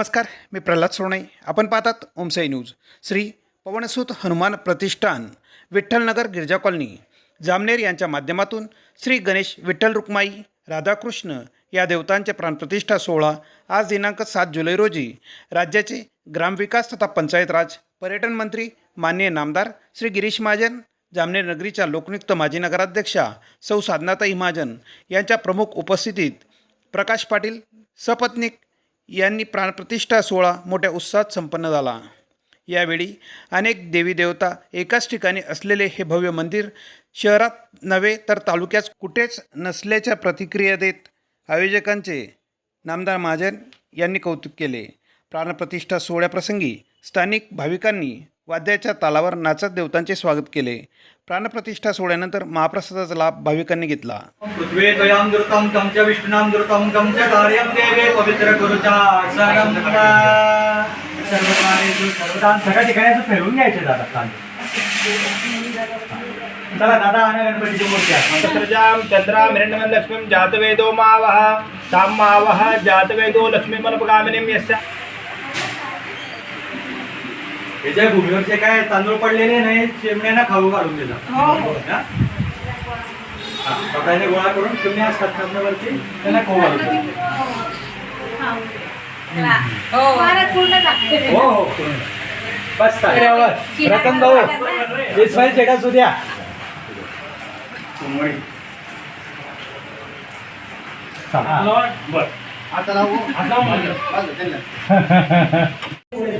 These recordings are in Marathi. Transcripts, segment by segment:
नमस्कार मी प्रल्हाद सोनई आपण पाहतात ओमसाई न्यूज. श्री पवनसूत हनुमान प्रतिष्ठान विठ्ठलनगर गिरजा कॉलनी. जामनेर यांच्या माध्यमातून श्री गणेश विठ्ठल रुक्माई राधाकृष्ण या देवतांचे प्राणप्रतिष्ठा सोहळा आज दिनांक सात जुलै रोजी राज्याचे ग्रामविकास तथा पंचायत राज पर्यटन मंत्री माननीय नामदार श्री गिरीश महाजन जामनेर नगरीच्या लोकनियुक्त माजी नगराध्यक्षा सौ साधनाताई महाजन यांच्या प्रमुख उपस्थितीत प्रकाश पाटील सपत्नीक यांनी प्राणप्रतिष्ठा सोहळा मोठ्या उत्साहात संपन्न झाला. यावेळी अनेक देवी देवता एकाच ठिकाणी असलेले हे भव्य मंदिर शहरात नव्हे तर तालुक्यात कुठेच नसल्याच्या प्रतिक्रिया देत आयोजकांचे नामदार महाजन यांनी कौतुक केले. प्राणप्रतिष्ठा सोहळ्याप्रसंगी स्थानिक भाविकांनी वाद्याच्या तालावर नाचत देवतांचे स्वागत केले. प्राणप्रतिष्ठा सोहळ्यानंतर महाप्रसादाचा लाभ भाविकांनी घेतला. सगळ्या ठिकाणी फिरून घ्यायचे दादा चालेल. चला दादा आणि गणपतीची मूर्ती आहे तत्रजां चन्द्रां हिरण्यमन् लक्ष्मीं जातवेदो मावः तां मावः जातवेदो लक्ष्मीमनुपगामिनीं यस्य. हे जे भूमीवरचे काय तांदूळ पडलेले नाही चिमण्यांना खाऊ घालून दिला. हा? हा, कपड्याने गोळा करून चिमण्या असतात खाण्यावरती त्यांना खाऊ घालून दिला. हो. हो. बस चालेल. रतन भाऊ इस्माईल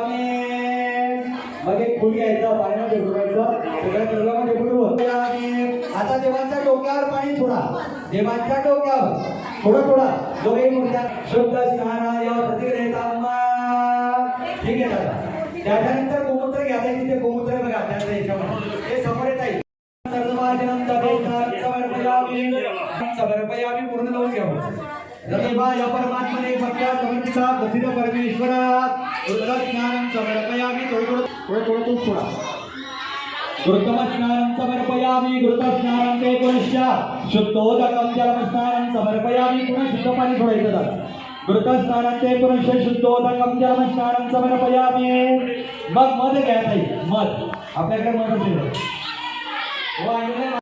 मग एक फुल घ्यायचं पाण्यामध्ये बुडवायचं सगळ्या द्रव्यामध्ये बुडवून आता देवांच्या डोक्यावर पाणी थोडा देवांच्या डोक्यावर. थोडं थोडा दोघे मूर्त्या. शुद्ध स्नानाय प्रतिग्रहिता ठीक आहे दादा. त्याच्यानंतर गोमूत्र घ्यायचं तिथे गोमूत्र बघा त्याच्या याच्यामध्ये हे समोर येत आहे सर्वभाजनं पूर्ण लावून घ्यावं रतिभाय परमात्मने भक्त्या समर्पिता प्रसिद्ध परमेश्वरात स्नानं समर्पयामि थोडं थोडं थोडं घृतमस्नानं समर्पयामि घृतस्नानं ते पुनश्च शुद्धोदकं हो जलमस्नानं समर्पयामि पुन्हा शुद्ध पाणी सोडायचं दादा घृतस्नानं ते पुनश्च शुद्धोदकं हो जलमस्नानं समर्पयामि मग मध घ्यायचं आहे मध. आपल्याकडे मध असेल.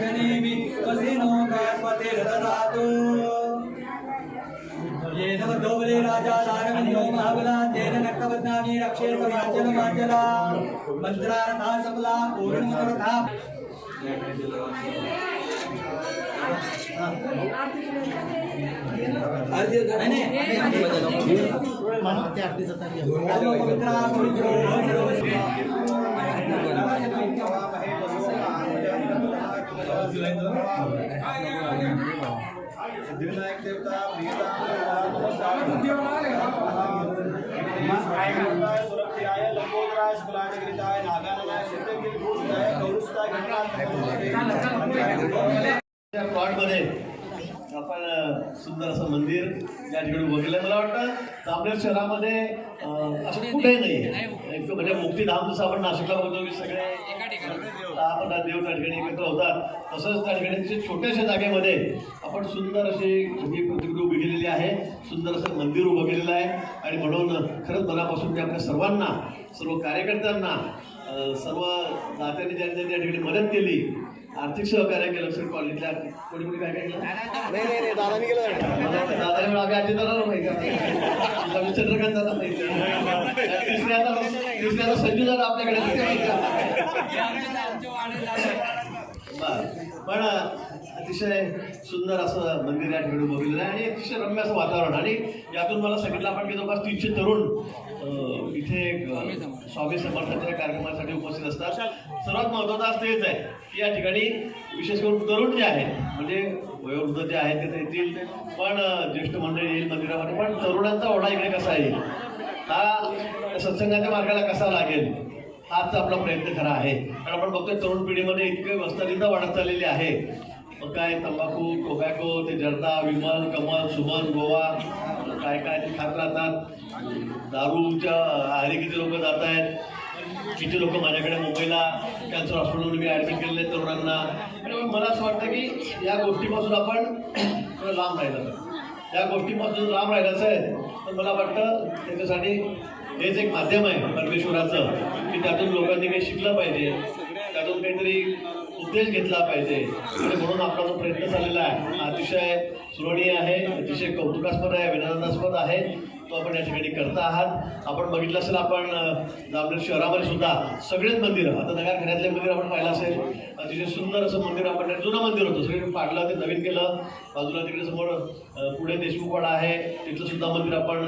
गनीमि पसीनों का पतिर ददातु ये नव दोबले राजा नारमण्यो महाबला तेन नक्तबद्नामी रक्षेर समाचल तो माचला मंत्रारथा सबला पूर्ण मनोरथा पवित्रा पवित्रो सर्वस्य सिद्धिविनायक देवता सुरक्षाय लंबोदराय शुक्लाचक्रिताय नागाननाय सिद्धगिरिभूषिताय गौरवस्ताय गणनाथ प्लॉटमध्ये आपण सुंदर असं मंदिर या ठिकाणी बघितलं मला वाटतं आपल्या शहरामध्ये असं कुठे नाही एक म्हणजे मुक्तीधाम जसं आपण नाशिकला बघतो की सगळे दहा पंधरा देव त्या ठिकाणी एकत्र होतात. तसंच त्या ठिकाणी तिथे छोट्याशा जागेमध्ये आपण सुंदर अशी ही प्रतिकृती उभी केलेली आहे. सुंदर असं मंदिर उभं केलेलं आहे. आणि म्हणून खरंच मनापासून मी आपल्या सर्वांना सर्व कार्यकर्त्यांना सर्व दात्यांनी ज्यांनी त्या ठिकाणी मदत केली आर्थिक सहकार्य केलं सर कॉलेजला कोणी कोणी काय काय केलं? नाही नाही नाही. दादाने केलं दादाने आम्ही आधी दादा माहिती चंद्रकांत दादा माहिती तिसऱ्याला तिसऱ्याला संजू दादा आपल्याकडे. पण अतिशय सुंदर असं मंदिर या ठिकाणी उभं केलेलं आहे. आणि अतिशय रम्य असं वातावरण. आणि यातून मला सांगितलं आपण की जवळपास तीनशे तरुण इथे स्वामी समर्थांच्या कार्यक्रमासाठी उपस्थित असतात. सर्वात महत्त्वाचं आज तेच आहे की या ठिकाणी विशेष करून तरुण जे आहेत म्हणजे वयोवृद्ध जे आहेत ते येतील. पण ज्येष्ठ मंडळी येईल मंदिरामध्ये पण तरुणांचा ओढा इकडे कसा येईल? हा सत्संगाच्या मार्गाला कसा लागेल? हाच आपला प्रयत्न खरा आहे. कारण आपण बघतोय तरुण पिढीमध्ये इतके वस्तारीता वाढत चाललेली आहे. मग काय तंबाखू टोबॅको ते जर्दा विमल कमल सुमन गोवा काय काय ते खात राहतात. दारूच्या आहारी किती लोक जात आहेत किती लोक माझ्याकडे मुंबईला? कॅन्सर हॉस्पिटलमध्ये मी ॲडमिट केलेले आहेत तरुणांना. आणि मला असं वाटतं की या गोष्टीपासून आपण लांब राहिलं या गोष्टीपासून लांब राहिलाच आहे तर मला वाटतं त्याच्यासाठी हेच एक माध्यम आहे परमेश्वराचं की त्यातून लोकांनी काही शिकलं पाहिजे. त्यातून काहीतरी उपदेश घेतला पाहिजे. आणि म्हणून आपला जो प्रयत्न झालेला आहे अतिशय स्मरणीय आहे अतिशय कौतुकास्पद आहे अभिनंदनास्पद आहे. तो आपण या ठिकाणी करता आहात. आपण बघितलं असेल आपण जामनेर शहरामध्ये सुद्धा सगळेच मंदिरं आता नगर घरातले मंदिर आपण पाहिलं असेल अतिशय सुंदर असं मंदिर आपण जुनं मंदिर होतं. सगळे पाडलं ते नवीन केलं. बाजूला तिकडे समोर पुढे देशमुखवाडा आहे. तिथलं सुद्धा मंदिर आपण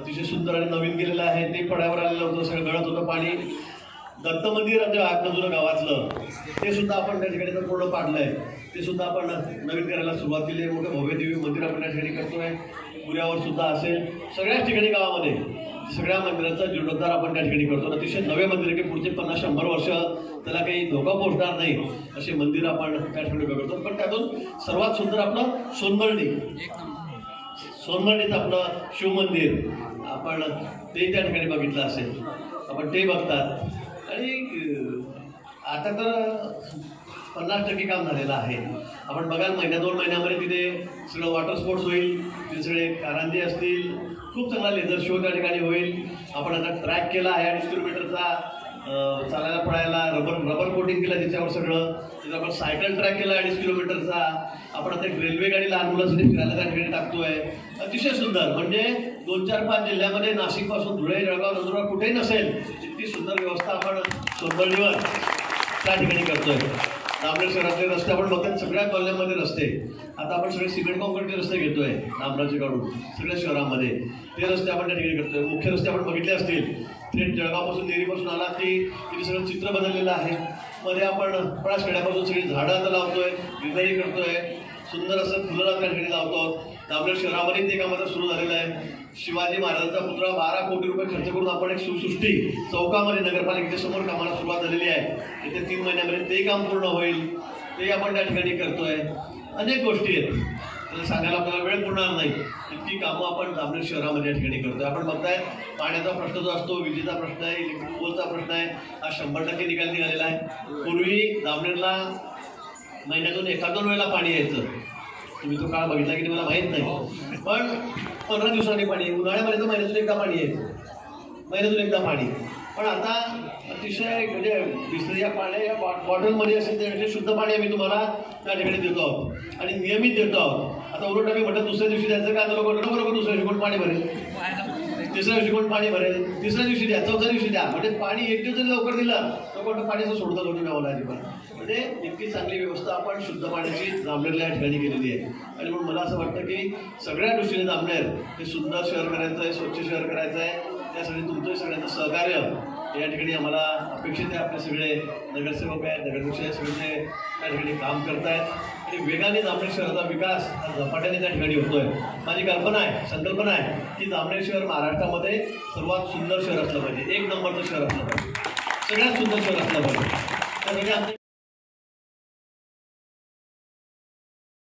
अतिशय सुंदर आणि नवीन केलेलं आहे. ते पड्यावर आलेलं होतं सगळं गळत होतं पाणी. दत्त मंदिर आमच्या आहे आपलं जुनं गावातलं ते सुद्धा आपण त्या ठिकाणी तर पूर्ण पाडलंय. ते सुद्धा आपण नवीन करायला सुरुवात केली आहे. मोठं भव्यदेवी मंदिर आपण त्या ठिकाणी करतोय. पुण्यावर सुद्धा असेल. सगळ्याच ठिकाणी गावामध्ये सगळ्या मंदिराचा जीर्णोद्धार आपण त्या ठिकाणी करतो. अतिशय नवे मंदिर की पुढचे पन्नास शंभर वर्ष त्याला काही धोका पोहोचणार नाही असे मंदिर आपण त्या ठिकाणी करतो. पण त्यातून सर्वात सुंदर आपलं सोनमर्णी. सोनमर्णीचं आपलं शिवमंदिर. आपण ते त्या ठिकाणी बघितलं असेल. आपण ते बघतात. आणि आता तर पन्नास टक्के काम झालेलं आहे. आपण बघाल महिन्या दोन महिन्यामध्ये तिथे सगळं वॉटर स्पोर्ट्स होईल तिथे सगळे कारंजे असतील खूप चांगला लेझर शो त्या ठिकाणी होईल. आपण आता ट्रॅक केला आहे अडीच किलोमीटरचा चालायला पळायला रबर रबर कोटिंग केलं त्याच्यावर सगळं. तिथं आपण सायकल ट्रॅक केला अडीच किलोमीटरचा. आपण आता एक रेल्वे गाडी लहान मुलांसाठी फिरायला त्या ठिकाणी टाकतोय. अतिशय सुंदर. म्हणजे दोन चार पाच जिल्ह्यामध्ये नाशिकपासून धुळे जळगाव नंदुरबार कुठेही नसेल इतकी सुंदर व्यवस्था आपण दिवस त्या ठिकाणी करतोय. नांदेड शहरातले रस्ते आपण बघतात सगळ्या कॉलन्यामध्ये रस्ते. आता आपण सगळे सिमेंट कॉन्क्रीटचे रस्ते घेतोय नामराचे काढून सगळ्या शहरामध्ये. ते रस्ते आपण त्या ठिकाणी करतोय. मुख्य रस्ते आपण बघितले असतील. थेट जळगावपासून देरीपासून आला की तिथे सगळं चित्र बदललेलं आहे. मध्ये आपण पळासखेड्यापासून सगळी झाडं आता लावतोय ग्रीनरी करतोय. सुंदर असं फुलं त्या ठिकाणी लावतो. नांदेड शहरामध्ये ते काम आता सुरू झालेलं आहे. शिवाजी महाराजांचा पुतळा बारा कोटी रुपये खर्च करून आपण एक सुसृष्टी चौकामध्ये नगरपालिकेच्या समोर कामाला सुरुवात झालेली आहे. येत्या तीन महिन्यामध्ये ते काम पूर्ण होईल. ते आपण त्या ठिकाणी करतोय. अनेक गोष्टी आहेत. त्याला सांगायला आपल्याला वेळ पुरणार नाही. इतकी कामं आपण जामनेर शहरामध्ये या ठिकाणी करतोय. आपण बघताय पाण्याचा प्रश्न जो असतो विजेचा प्रश्न आहे इलेक्ट्रिक पोलचा प्रश्न आहे हा शंभर टक्के निकाल निघालेला आहे. पूर्वी जामनेरला महिन्यातून एका दोन वेळेला पाणी यायचं. तुम्ही तो काळ बघितला की मला माहीत नाही. पण पंधरा दिवसांनी पाणी उन्हाळ्यामध्ये तर महिन्यातून एकदा पाणी येत महिन्यातून एकदा पाणी पण आता अतिशय म्हणजे बिसलेल्या पाण्या या बॉ- बॉटलमध्ये असेल त्याचे शुद्ध पाणी आम्ही तुम्हाला त्या ठिकाणी देतो आहोत. आणि नियमित देतो आहोत. आता उलट आम्ही म्हटलं दुसऱ्या दिवशी द्यायचं का? आता लोक म्हणतात, बरोबर दुसऱ्या दिवशी कोण पाणी भरेल? तिसऱ्या दिवशी कोण पाणी भरेल? तिसऱ्या दिवशी द्या चौथ्या दिवशी द्या. म्हणजे पाणी एक दिवस जरी लवकर दिलं तर कोणतं पाण्याचं सोडतं लोक द्यावं लागेल म्हणजे इतकी चांगली व्यवस्था आपण शुद्ध पाण्याची जामनेरला या ठिकाणी केलेली आहे. आणि म्हणून मला असं वाटतं की सगळ्या दृष्टीने जामनेर हे सुंदर शहर करायचं आहे स्वच्छ शहर करायचं आहे त्यासाठी तुमचं सगळ्यांचं सहकार्य या ठिकाणी आम्हाला अपेक्षित आहे. आपले सगळे नगरसेवक आहेत नगराध्यक्ष आहेत सगळे त्या ठिकाणी काम करत आहेत आणि वेगाने जामनेर शहराचा विकास हा झपाट्याने त्या ठिकाणी होतो आहे माझी कल्पना आहे संकल्पना आहे की जामनेर शहर महाराष्ट्रामध्ये सर्वात सुंदर शहर असलं पाहिजे. एक नंबरचं शहर असलं पाहिजे. सगळ्यात सुंदर शहर असलं पाहिजे. त्यासाठी आमचे